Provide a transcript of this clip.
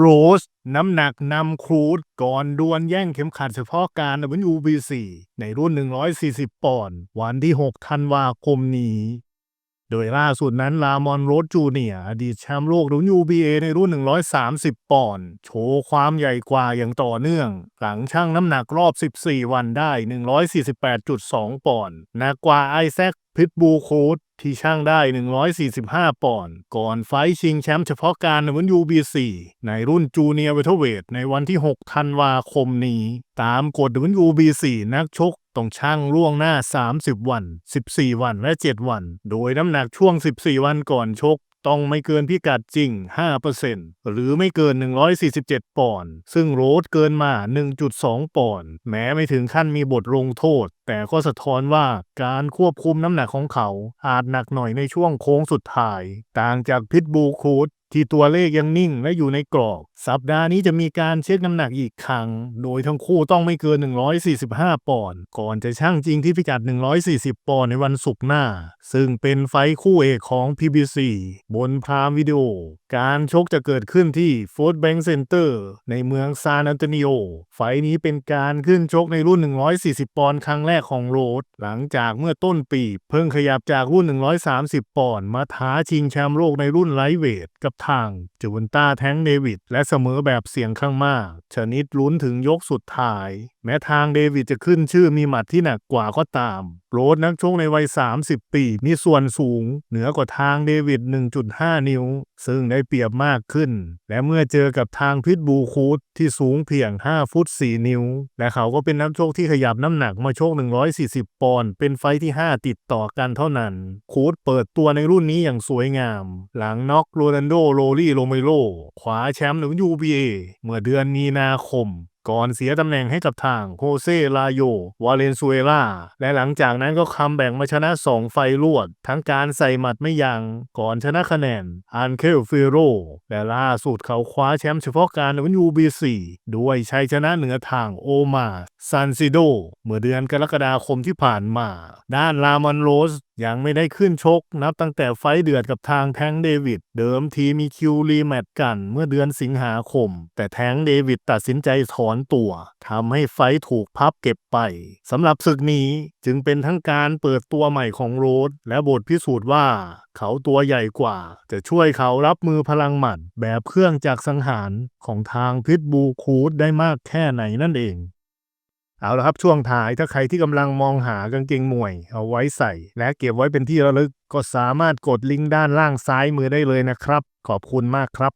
โรส น้ำหนักนำครูดก่อนดวลแย่งเข็มขัดเฉพาะการ WBC ในรุ่น 140 ปอนด์วันที่ 6 ธันวาคมนี้ โดยล่าสุดนั้นลามอนโรสจูเนียอดีตแชมป์โลก WBA ในรุ่น 130 ปอนด์โชว์ความใหญ่กว่าอย่างต่อเนื่อง หลังชั่งน้ำหนักรอบ 14 วันได้ 148.2 ปอนด์หนักกว่าไอแซคพิทบูโคด ที่ช่างได้ 145 ปอนด์ ก่อนไฟชิงแชมป์เฉพาะการในวัน UBC ในรุ่นจูเนียร์เวทเวทในวันที่ 6 ธันวาคมนี้ ตามกฎ WBC นักชกต้องช่างล่วงหน้า 30 วัน 14 วันและ 7 วัน โดยน้ำหนักช่วง 14 วันก่อนชก ต้องไม่เกินพิกัดจริง 5%หรือไม่เกิน 147 ปอนด์ ซึ่งโรดเกินมา 1.2 ปอนด์ แม้ไม่ถึงขั้นมีบทลงโทษ แต่ก็สะท้อนว่าการควบคุมน้ำหนักของเขาอาจหนักหน่อยในช่วงโค้งสุดท้าย ต่างจากพิทบูคูด ที่ตัวเลขยังนิ่งและอยู่ในกรอบ สัปดาห์นี้จะมีการเช็คน้ำหนักอีกครั้ง โดยทั้งคู่ต้องไม่เกิน 145 ปอนด์ก่อนจะชั่งจริงที่พิกัด 140 ปอนด์ในวันศุกร์หน้า ซึ่งเป็นไฟคู่เอกของ PBC บนพรามวิดีโอ การชกจะเกิดขึ้นที่ Fort Bank Center ในเมืองซานอันโตนิโอ ไฟท์นี้เป็นการขึ้นชกในรุ่น 140 ปอนด์ครั้งแรกของโรด หลังจากเมื่อต้นปีเพิ่งขยับจากรุ่น 130 ปอนด์มาท้าชิงแชมป์โลกในรุ่นไลท์เวท กับทางจูวนต้าแทงเดวิด และเสมอแบบเสียงข้างมาก ชนิดลุ้นถึงยกสุดท้าย แม้ทางเดวิดจะขึ้นชื่อมีหมัดที่หนักกว่าก็ตาม โรดนักชกในวัย 30 ปี มีส่วนสูง เหนือกว่าทางเดวิด 1.5 นิ้ว ซึ่งได้เปรียบมากขึ้น และเมื่อเจอกับทางพิทบูคูดที่สูงเพียง 5 ฟุต 4 นิ้ว และเขาก็เป็นนักชกที่ขยับน้ำหนักมาชก 140 ปอนด์เป็นไฟท์ที่ 5 ติดต่อกันเท่านั้น คูดเปิดตัวในรุ่นนี้อย่างสวยงาม หลังน็อกโรนันโดโรลี่โรเมโรคว้าแชมป์หนึ่ง UBA เมื่อเดือนมีนาคม ก่อนเสียตำแหน่งให้กับทางโฮเซลาโยวาเลนซุเอลาและหลังจากนั้นก็คัมแบ่งมาชนะ 2 ไฟรวด ทั้งการใส่หมัดไม่ยัง้งก่อนชนะคะแนนอันเคลฟิโรและล่าสุดเขาคว้าแชมป์เฉพาะการในวัน UBC ด้วยชัยชนะเหนือทางโอมาซันซิโดเมื่อเดือนกรกฎาคมที่ผ่านมา ด้านลามอนโรส ยังไม่ได้ขึ้นชก นับตั้งแต่ไฟเดือดกับทางแทงเดวิด เดิมทีมีคิวรีแมตช์กันเมื่อเดือนสิงหาคม แต่แทงเดวิดตัดสินใจถอนตัวทำให้ไฟถูกพับเก็บไปสำหรับศึกนี้จึงเป็นทั้งการเปิดตัวใหม่ของโรดและบทพิสูจน์ว่า เขาตัวใหญ่กว่า จะช่วยเขารับมือพลังหมัดแบบเครื่องจากรสังหารของทางพิทบูคูดได้มากแค่ไหนนั่นเอง เอาละครับช่วงท้ายถ้าใครที่กำลังมองหากางเกงมวย เอาไว้ใส่ และเก็บไว้เป็นที่ระลึกก็สามารถกดลิงก์ด้านล่างซ้ายมือได้เลยนะครับ ขอบคุณมากครับ